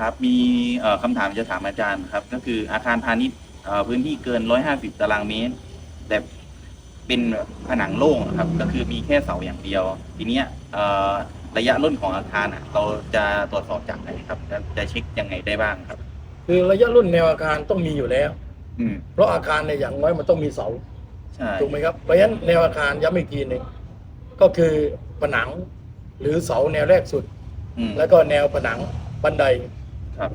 ครับมีเอ่อคำถามจะถามอาจารย์ครับ ก็คืออาคารพาณิชย์เอ่อพื้นที่เกิน 150 ตารางเมตร แต่เป็นผนังโล่งอะครับ ก็คือมีแค่เสาอย่างเดียว ทีเนี้ยเอ่อระยะร่นของอาคารอะเราจะตรวจสอบจากไหนครับจะจะเช็คยังไงได้บ้างครับ คือระยะรุ่นแนวอาคารต้องมีอยู่แล้วอืมเพราะอาคารเนี่ยอย่างน้อยมันต้องมีเสาใช่ถูกไหมครับเพราะฉะนั้นแนวอาคารย้ำอีกทีหนึ่งก็คือผนังหรือเสาแนวแรกสุดอืมแล้วก็แนวผนังบันไดครับ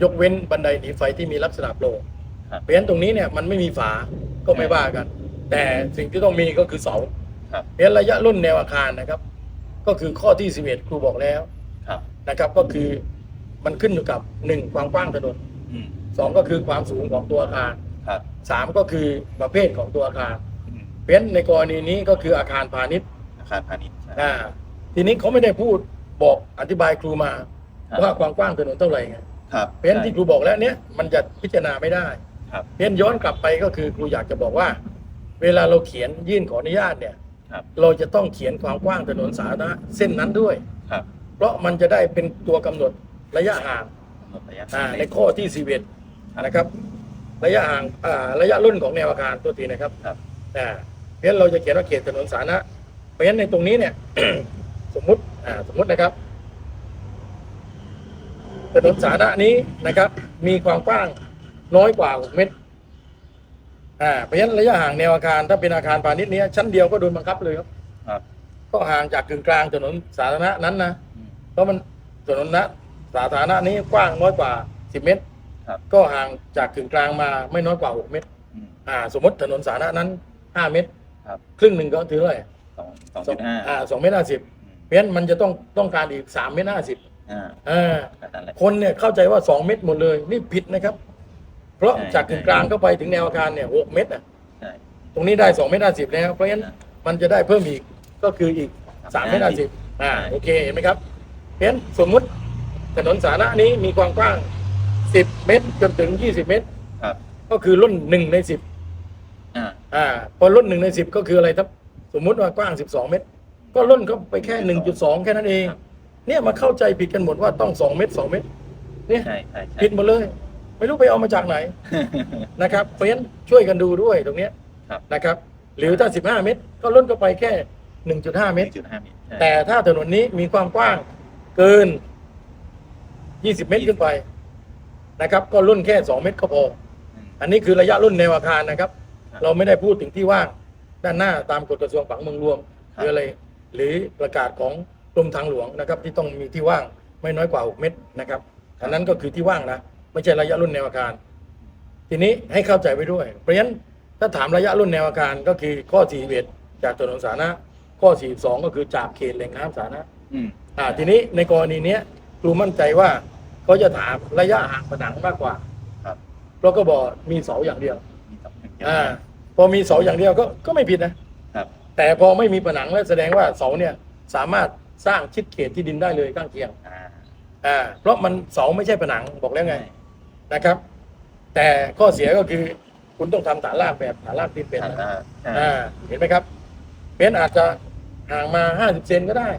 ยกเว้นบันไดหนีไฟที่มีลักษณะโปร่งครับเพราะฉะนั้นตรงนี้เนี่ยมันไม่มีฝาก็ไม่ว่ากัน แต่สิ่งที่ต้องมีก็คือเสาครับเพราะฉะนั้นระยะรุ่นแนวอาคารนะครับ ก็คือข้อที่ 11 ครูบอกแล้วครับ นะครับ ก็คือมันขึ้นอยู่กับ1ความกว้างถนนอืม2ก็คือความสูงของตัวอาคารครับ3ก็คือประเภทของตัวอาคารอืมเพราะฉะนั้นในกรณีนี้ก็คืออาคารพาณิชย์อาคารพาณิชย์ใช่ อ่าทีนี้เขาไม่ได้พูดบอกอธิบายครูมาครับ ว่าความกว้างถนนเท่าไหร่ไง ครับเพราะฉะนั้นที่ครูบอกแล้วเนี้ยมันจะพิจารณาไม่ได้ครับ เพราะฉะนั้นย้อนกลับไปก็คือครูอยากจะบอกว่า เวลาเราเขียนยื่นขออนุญาตเนี่ย ครับ เราจะต้องเขียนความกว้างถนนสาธารณะเส้นนั้นด้วย ครับเพราะมันจะได้เป็นตัวกำหนดระยะห่างกำหนดระยะอ่าในข้อที่สิบเอ็ดนะครับ ระยะห่างอ่าระยะรุ่นของแนวอาคารตัวทีนะครับครับ อ่าเพราะฉะนั้นเราจะเขียนว่าเขตถนนสาธารณะเพราะฉะนั้นในตรงนี้เนี่ย สมมุติอ่าสมมุตินะครับ ถนนสาธารณะนี้นะครับ มีความกว้างน้อยกว่า 6 เมตรอ่าเพราะฉะนั้นระยะห่างแนวอาคารถ้าเป็นอาคารพาณิชย์เนี้ยชั้นเดียวก็โดนบังคับเลยครับครับ ก็ห่างจากกึ่งกลางถนนสาธารณะนั้นนะอืมเพราะมันถนนนะสาธารณะนี้กว้างน้อยกว่า 10 เมตรครับ ก็ห่างจากกึ่งกลางมาไม่น้อยกว่า 6 เมตร อืม อ่า สมมติถนนสาธารณะนั้น 5 เมตรครับ ครึ่งหนึ่งก็ถือเท่าไหร่สองสองจุดห้าอ่าสองเมตรห้าสิบเพราะฉะนั้นมันจะต้องต้องการอีก3เมตรห้าสิบ อ่าอ่าก็นั่นแหละคนเนี่ยเข้าใจว่า2เม็ดหมดเลย นี่ผิดนะครับ เพราะใช่จากกึ่งกลางเข้าไปถึงแนวอาคารเนี่ยหกเม็ดอะใช่ตรงนี้ได้2เมตรห้าสิบแล้ว เพราะฉะนั้นมันจะได้เพิ่มอีกก็คืออีก3เมตรห้าสิบอ่า โอเค เห็นไหมครับเพราะฉะนั้นสมมุติถนนสาธารณะนี้มีความกว้าง10เมตรจนถึง20เมตรครับก็คือรุ่น1ใน10อ่าอ่า พอรุ่น1ใน10ก็คืออะไรครับ สมมุติว่ากว้าง12เมตร ก็รุ่นเข้าไปแค่1.2แค่นั้นเอง เนี่ยมาเข้าใจผิดกันหมดว่าต้อง2เมตร2เมตรเนี่ยใช่ใช่ใช่ผิดหมดเลย ไม่รู้ไปเอามาจากไหนนะครับเพราะฉะนั้นช่วยกันดูด้วยตรงเนี้ยครับนะครับ หรือถ้า 15 เมตร ก็ล้นก็ไปแค่ 1.5 เมตร จุดห้าเมตรใช่ แต่ถ้าถนนนี้มีความกว้างเกิน 20 เมตรขึ้นไปนะครับ ก็รุ่นแค่ 2 เมตรก็พออืม อันนี้คือระยะรุ่นแนวอาคารนะครับ ครับเราไม่ได้พูดถึงที่ว่างด้านหน้าตามกฎกระทรวงผังเมืองรวมครับหรืออะไรหรือประกาศของ กรมทางหลวงนะครับที่ต้องมีที่ว่างไม่น้อยกว่า 6 เมตรนะครับอันนั้นก็คือที่ว่างนะไม่ใช่ระยะรุ่นแนวอาคาร ทีนี้ให้เข้าใจไว้ด้วย เพราะฉะนั้นถ้าถามระยะรุ่นแนวอาคารก็คือข้อ41จากถนนสาธารณะข้อ 42 ก็คือจากเขตแหล่งน้ำสาธารณะอืมอ่าทีนี้ในกรณีเนี้ยครูมั่นใจว่าเขาจะถามระยะห่างผนังมากกว่าครับเพราะก็บอกมีเสาอย่างเดียวมีสองอย่างเดียวอ่าพอมีเสาอย่างเดียวก็ก็ไม่ผิดนะครับ แต่พอไม่มีผนังแล้วแสดงว่าเสาเนี่ยสามารถ สร้างชิดเขตที่ดินได้เลยข้างเคียงอ่าอ่าเพราะมันเสาไม่ใช่ผนังบอกแล้วไงใช่นะครับ แต่ข้อเสียก็คือคุณต้องทำฐานรากแบบฐานรากตีนเป็ดอ่านะใช่อ่าเห็นไหมครับเพนอาจจะห่างมา50เซนก็ได้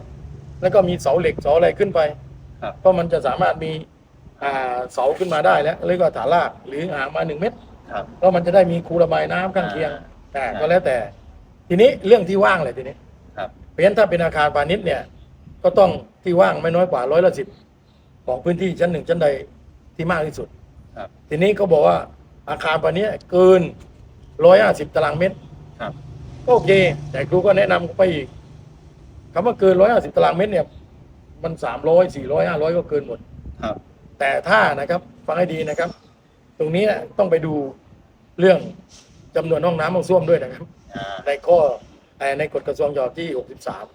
แล้วก็มีเสาเหล็กเสาอะไรขึ้นไปครับ เพราะมันจะสามารถมีอ่าเสาขึ้นมาได้แล้วเรียกว่าฐานรากหรือห่างมาหนึ่งเมตร ครับเพราะมันจะได้มีคูระบายน้ำข้างเคียงอ่าแต่ก็แล้วแต่ ทีนี้เรื่องที่ว่างเลยทีนี้ครับ เพราะฉะนั้นถ้าเป็นอาคารพาณิชย์เนี่ย ก็ต้องที่ว่างไม่น้อยกว่าร้อยละสิบของพื้นที่ชั้นหนึ่งชั้นใดที่มากที่สุดครับ ทีนี้ก็บอกว่าอาคารพาณิชย์เกินร้อยห้าสิบตารางเมตรครับ ก็โอเค แต่ครูก็แนะนำไปอีกคำว่าเกินร้อยห้าสิบตารางเมตรเนี่ย มันสามร้อยสี่ร้อยห้าร้อยก็เกินหมด ครับ แต่ถ้านะครับฟังให้ดีนะครับ ตรงนี้นะต้องไปดูเรื่องจำนวนห้องน้ำห้องส้วมด้วยนะครับ อ่า ในข้อเอ่อในกฎกระทรวงฉบับที่ 63ครับ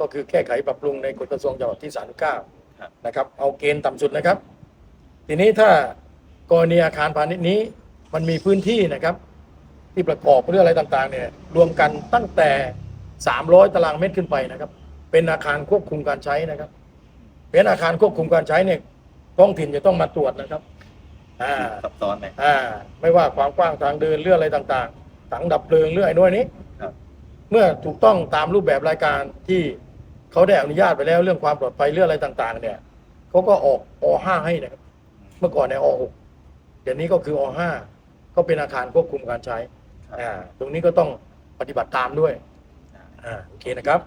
ก็คือแก้ไขปรับปรุงในกฎกระทรวงฉบับที่ครับ39นะครับ เอาเกณฑ์ต่ำสุดนะครับ ทีนี้ถ้ากรณีอาคารพาณิชย์นี้มันมีพื้นที่นะครับ ที่ประกอบด้วยอะไรต่างๆเนี่ยรวมกันตั้งแต่ 300 ตารางเมตรขึ้นไปนะครับ เป็นอาคารควบคุมการใช้นะครับ เป็นอาคารควบคุมการใช้เนี่ยท้องถิ่นจะต้องมาตรวจนะครับอ่าซับซ้อนไหมอ่า ไม่ว่าความกว้างทางเดินเรื่องอะไรต่าง ๆ ถังดับเพลิงเรื่องไอ้น้อยนี้ครับ เมื่อถูกต้องตามรูปแบบรายการที่เขาได้อนุญาตไปแล้วเรื่องความปลอดภัยเรื่องอะไรต่าง ๆ เนี่ยเขาก็ออกอห้าให้นะครับ เมื่อก่อนในอหกเดี๋ยวนี้ก็คืออ5ก็เป็นอาคารควบคุมการใช้อ่าตรงนี้ก็ต้องปฏิบัติตามด้วยอ่าโอเคนะครับ